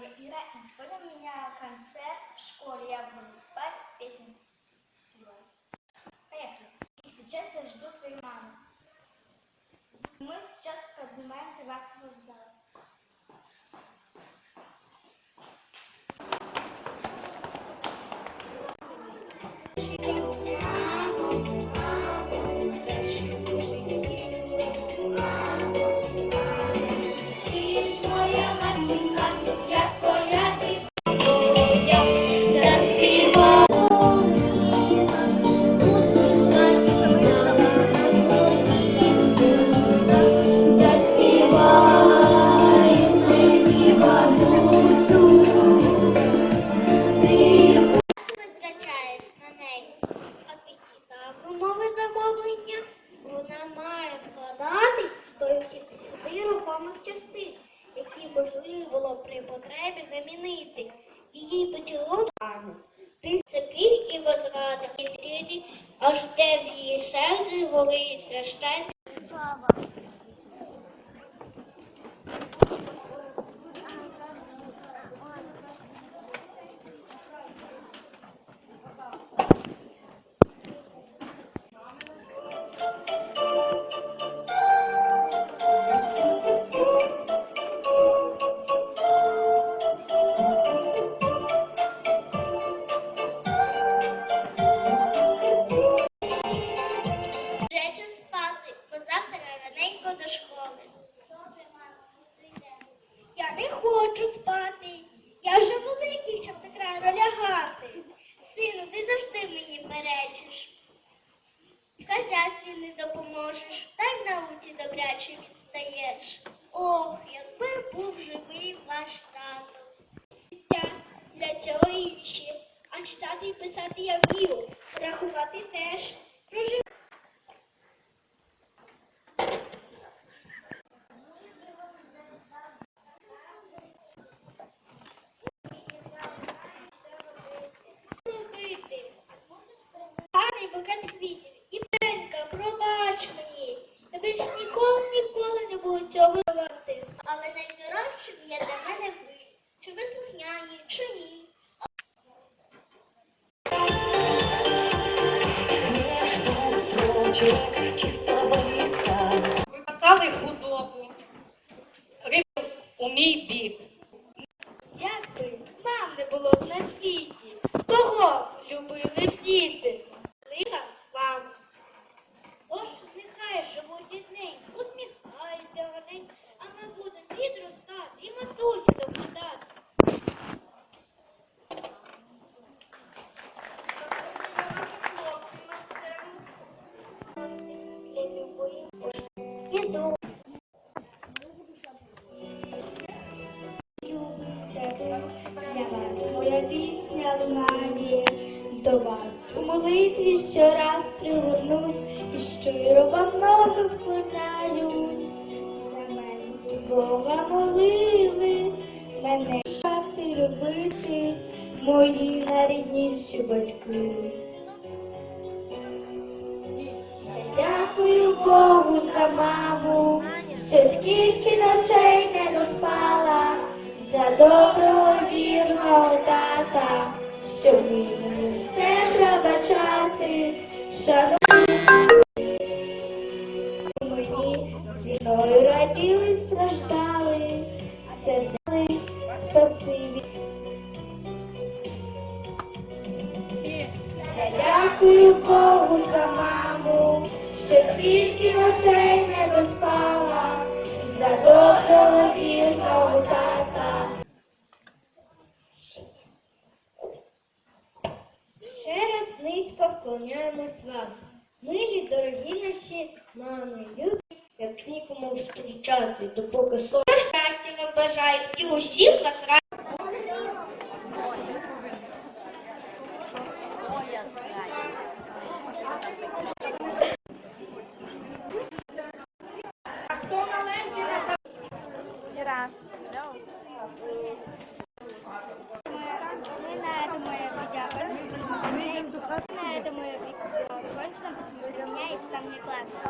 я Ира, и сегодня у меня концерт в школе. Я буду спать, песню спела. Поехали. И сейчас я жду свою маму. Мы сейчас поднимаемся в актовый зал. Частин, які можливо при потребі замінити. Її поцілунками. Ти цепів і возрада, і аж де в її серці горить школи. Добре, мамо, прийдемо. Я не хочу спати. Я вже великий, щоб так рано лягати. Сину, ти завжди мені перечиш. В хазяйстві не допоможеш, та й в науці добряче відстаєш. Ох, якби був живий ваш тато. Життя для цього інші, а читати і писати я вмію, рахувати теж. Прожив робити. Гарний букет квітів. І Пенька, пробач мені. Я більш ніколи, ніколи не буду цього робити. Але найдорожчим є для мене ви. Чи ви слухняні, чи ні. Випасали худобу, рибу у мій бік. Дякую, мам не було б на світі. Кого любили б діти? Лина з вами. Тож нехай живуть дітей, усміхаються гарненько, а ми будемо підростати і матусі доглядати. Для. Вас моя пісня лунає, до вас у молитві щораз пригорнусь і щиро вам ноги вкладаюсь. За мене Бога молили, мене шати любити, мої найрідніші батьки. Дякую Богу за маму, що скільки ночей не доспала, за доброго вірного тата, що мені все пробачати, шановні мені зі мною раділи, страждали, сердили, спасибі. Я дякую Богу за маму, що скільки ночей не доспала, за доброго вірного тата. Низько вклоняємось вам. Милі, дорогі наші мами, любі, як нікому зустрічати, допоки слово щастя вам бажаю і усіх вас раді. Моя. Кончено посмотрю меня и в мне класс.